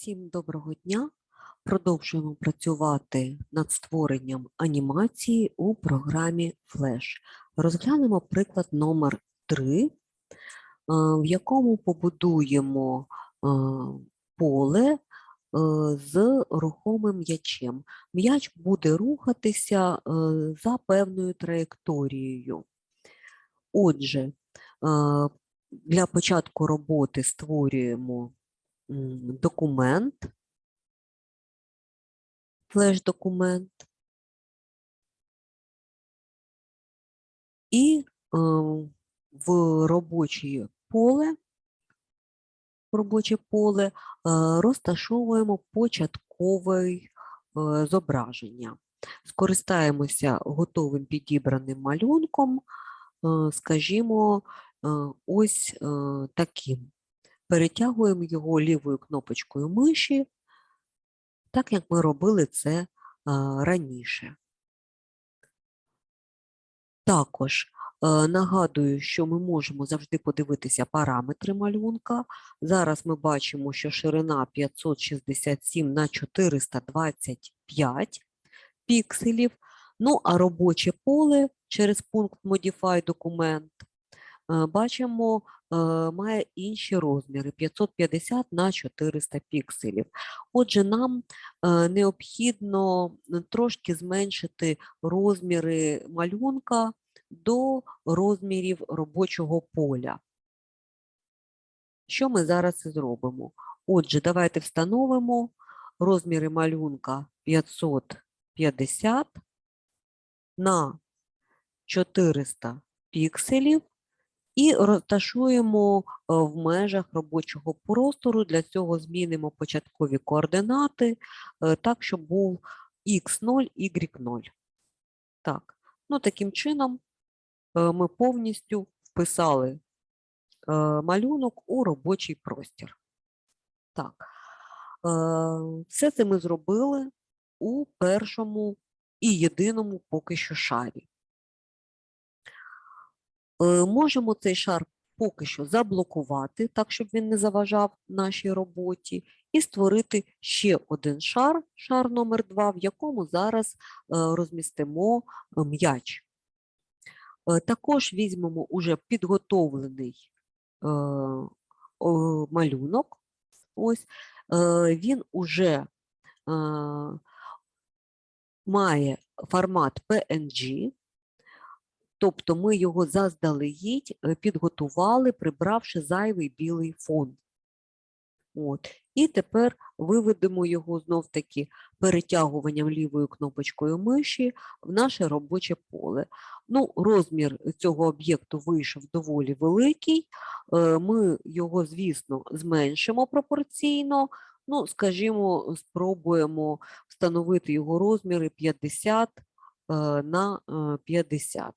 Всім доброго дня! Продовжуємо працювати над створенням анімації у програмі Flash. Розглянемо приклад номер 3, в якому побудуємо е, поле е, з рухомим м'ячем. М'яч буде рухатися е, за певною траєкторією. Отже, е, для початку роботи створюємо документ, флеш-документ. І е, в робоче поле, в робоче поле е, розташовуємо початкове зображення. Скористаємося готовим підібраним малюнком, е, скажімо, е, ось таким. Перетягуємо його лівою кнопочкою миші, так як ми робили це раніше. Також е, нагадую, що ми можемо завжди подивитися параметри малюнка. Зараз ми бачимо, що ширина 567 на 425 пікселів. Ну, а робоче поле через пункт Modify документ бачимо, має інші розміри 550 на 400 пікселів. Отже, нам е, необхідно трошки зменшити розміри малюнка до розмірів робочого поля. Що ми зараз і зробимо? Отже, давайте встановимо розміри малюнка 550 на 400 пікселів і розташуємо е, в межах робочого простору. Для цього змінимо початкові координати е, так, щоб був x0, y0. Так, ну таким чином е, ми повністю вписали малюнок у робочий простір. Так, все це ми зробили у першому і єдиному поки що шарі. Е, Можемо цей шар поки що заблокувати, так, щоб він не заважав нашій роботі, і створити ще один шар, шар номер 2, в якому зараз е, розмістимо е, м'яч. Також візьмемо уже підготовлений малюнок. Ось він уже має формат PNG, тобто ми його заздалегідь е, підготували, прибравши зайвий білий фон. От. І тепер виведемо його знов-таки перетягуванням лівою кнопочкою миші в наше робоче поле. Ну, розмір цього об'єкту вийшов доволі великий. е, Ми його, звісно, зменшимо пропорційно. Ну, скажімо, спробуємо встановити його розміри 50 е, на е, 50.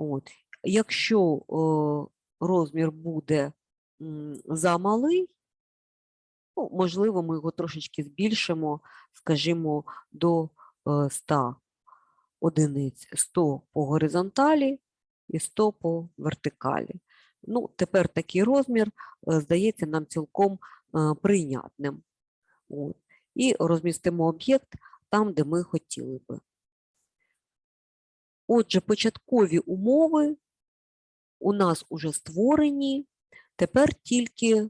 От. Якщо е, розмір буде замалий, ну, можливо, ми його трошечки збільшимо, скажімо, до е, 100 одиниць, 100 по горизонталі і 100 по вертикалі. Ну, тепер такий розмір е, здається нам цілком е, прийнятним. От. І розмістимо об'єкт там, де ми хотіли би. Отже, початкові умови у нас уже створені, тепер тільки е,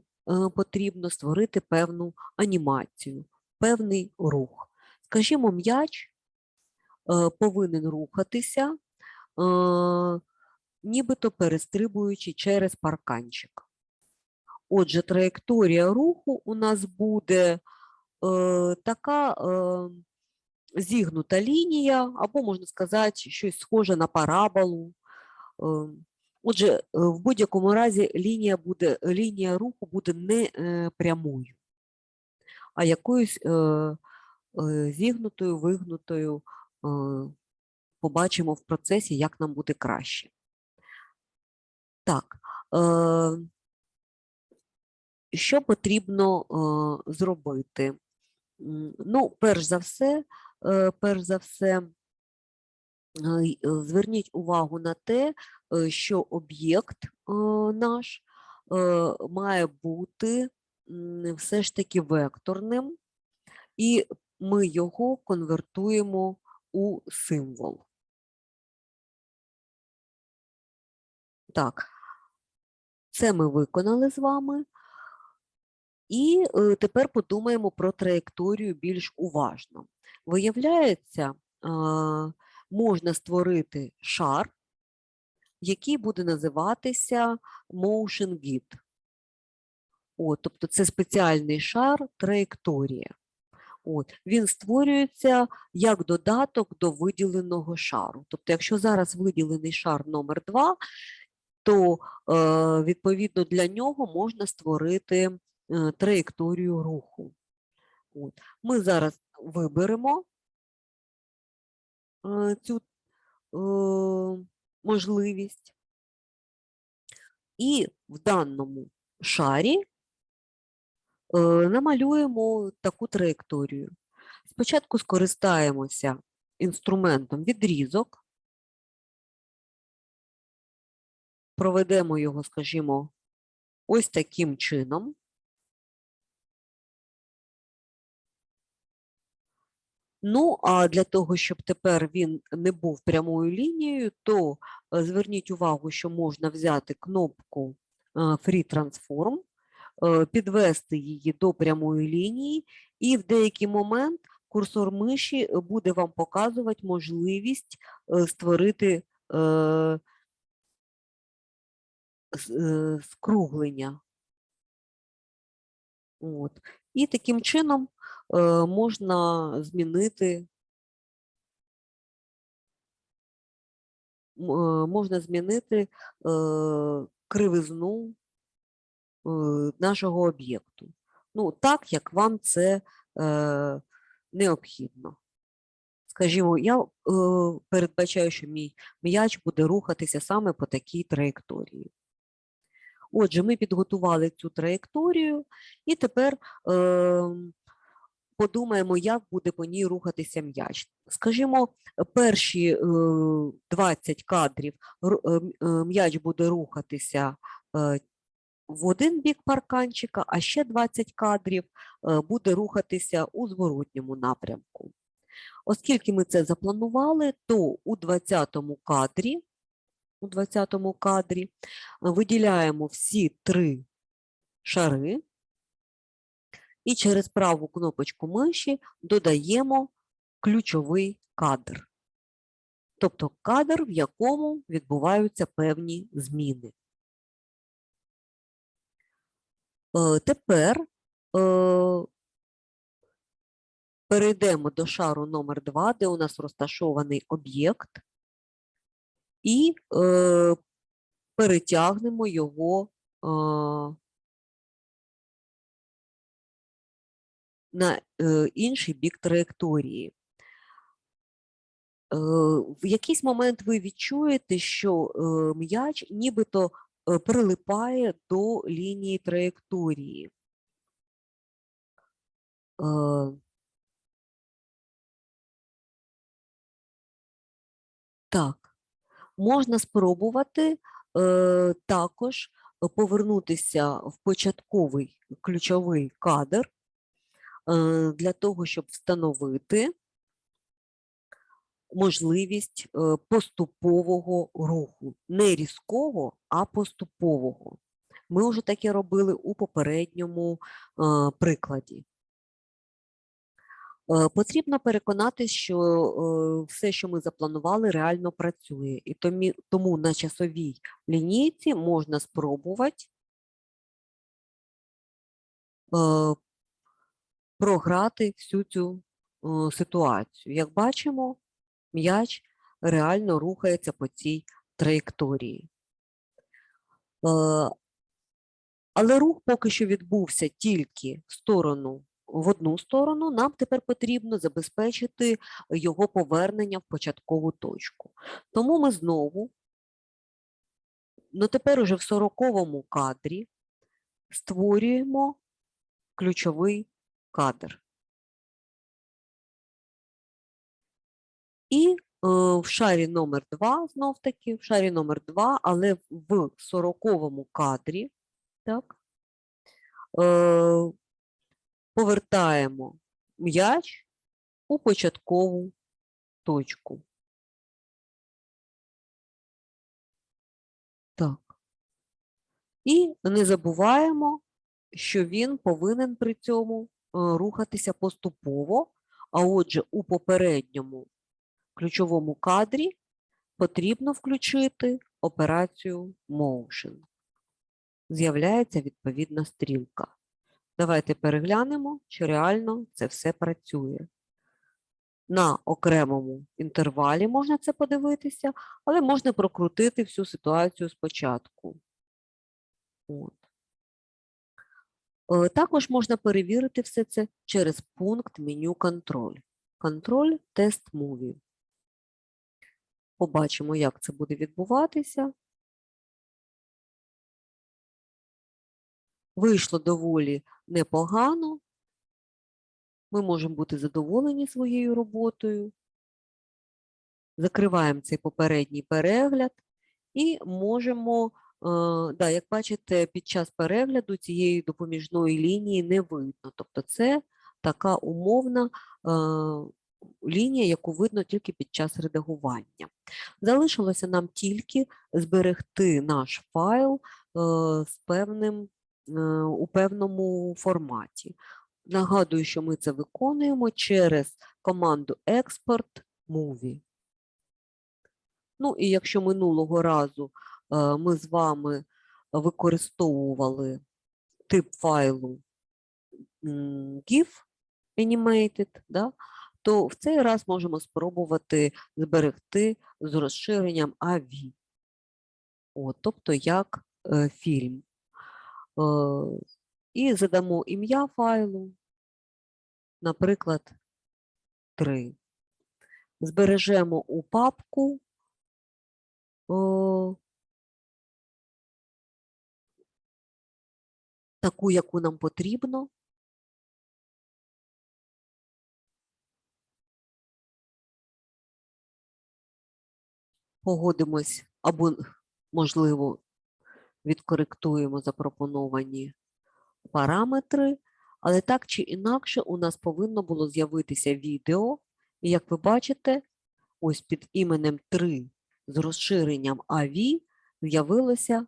потрібно створити певну анімацію, певний рух. Скажімо, м'яч е, повинен рухатися, е, нібито перестрибуючи через парканчик. Отже, траєкторія руху у нас буде така зігнута лінія, або, можна сказати, щось схоже на параболу. Е, Отже, е, в будь-якому разі лінія, буде, лінія руху буде не е, прямою, а якоюсь е, зігнутою, вигнутою. Побачимо в процесі, як нам буде краще. Так, що потрібно зробити? Ну, перш за все, перш за все, е, е, зверніть увагу на те, е, що об'єкт е, наш е, має бути все ж таки векторним, і ми його конвертуємо у символ. Так, це ми виконали з вами. І е, тепер подумаємо про траєкторію більш уважно. Виявляється, можна створити шар, який буде називатися Motion Git. От, тобто це спеціальний шар траєкторія. От, він створюється як додаток до виділеного шару. Тобто, якщо зараз виділений шар номер 2, то е, відповідно для нього можна створити траєкторію руху. От. Ми зараз виберемо е, цю е, можливість. І в даному шарі е, намалюємо таку траєкторію. Спочатку скористаємося інструментом відрізок, проведемо його, скажімо, ось таким чином. Ну, а для того, щоб тепер він не був прямою лінією, то е, зверніть увагу, що можна взяти кнопку е, Free Transform, е, підвести її до прямої лінії, і в деякий момент курсор миші буде вам показувати можливість створити скруглення. От. І таким чином можна змінити можна змінити кривизну е, нашого об'єкту. Ну, так, як вам це е, необхідно. Скажімо, я е, передбачаю, що мій м'яч буде рухатися саме по такій траєкторії. Отже, ми підготували цю траєкторію, і тепер подумаємо, як буде по ній рухатися м'яч. Скажімо, перші е, 20 кадрів ру- е, е, м'яч буде рухатися е, в один бік парканчика, а ще 20 кадрів е, буде рухатися у зворотньому напрямку. Оскільки ми це запланували, то у 20-му кадрі, у 20-му кадрі е, виділяємо всі три шари і через праву кнопочку миші додаємо ключовий кадр. Тобто кадр, в якому відбуваються певні зміни. Е, Тепер е, перейдемо до шару номер 2, де у нас розташований об'єкт, і е, перетягнемо його на е, інший бік траєкторії. Е, В якийсь момент ви відчуєте, що е, м'яч нібито е, прилипає до лінії траєкторії. Так, можна спробувати також повернутися в початковий ключовий кадр для того, щоб встановити можливість е, поступового руху. Не різкого, а поступового. Ми вже таке робили у попередньому е, прикладі. Е, Потрібно переконатись, що е, все, що ми запланували, реально працює. І тому на часовій лінійці можна спробувати е, програти всю цю е, ситуацію. Як бачимо, м'яч реально рухається по цій траєкторії. Е, Але рух поки що відбувся тільки в сторону, в одну сторону. Нам тепер потрібно забезпечити його повернення в початкову точку. Тому ми знову, ну тепер уже в 40-му кадрі, створюємо ключовий кадр. І е, в шарі номер 2, знов таки, в шарі номер 2, але в 40-му кадрі, так, е, повертаємо м'яч у початкову точку. Так. І не забуваємо, що він повинен при цьому рухатися поступово, а отже, у попередньому ключовому кадрі потрібно включити операцію Motion. З'являється відповідна стрілка. Давайте переглянемо, чи реально це все працює. На окремому інтервалі можна це подивитися, але можна прокрутити всю ситуацію спочатку. От. Е, Також можна перевірити все це через пункт меню контроль. Контроль тест муві. Побачимо, як це буде відбуватися. Вийшло доволі непогано. Ми можемо бути задоволені своєю роботою. Закриваємо цей попередній перегляд і можемо, да, як бачите, під час перегляду цієї допоміжної лінії не видно. Тобто це така умовна е, лінія, яку видно тільки під час редагування. Залишилося нам тільки зберегти наш файл е, з певним, е, у певному форматі. Нагадую, що ми це виконуємо через команду Export Movie. Ну і якщо минулого разу е, ми з вами використовували тип файлу GIF Animated, да, то в цей раз можемо спробувати зберегти з розширенням AV. От, тобто як е, фільм. Е, і задамо ім'я файлу, наприклад, 3. Збережемо у папку о, таку, яку нам потрібно. Погодимось або, можливо, відкоректуємо запропоновані параметри, але так чи інакше у нас повинно було з'явитися відео. І як ви бачите, ось під іменем 3 з розширенням AV з'явилося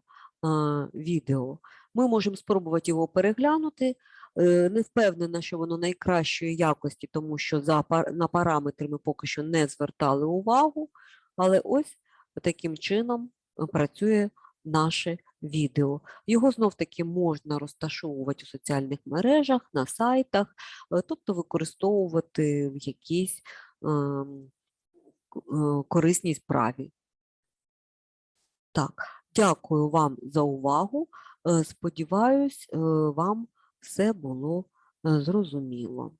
відео. Ми можемо спробувати його переглянути. Е, Не впевнена, що воно найкращої якості, тому що за, на параметри ми поки що не звертали увагу, але ось таким чином е, працює наше відео. Його знов-таки можна розташовувати у соціальних мережах, на сайтах, е, тобто використовувати в якійсь ем, е, корисній справі. Так, дякую вам за увагу. Е, Сподіваюсь, е, вам все було е, зрозуміло.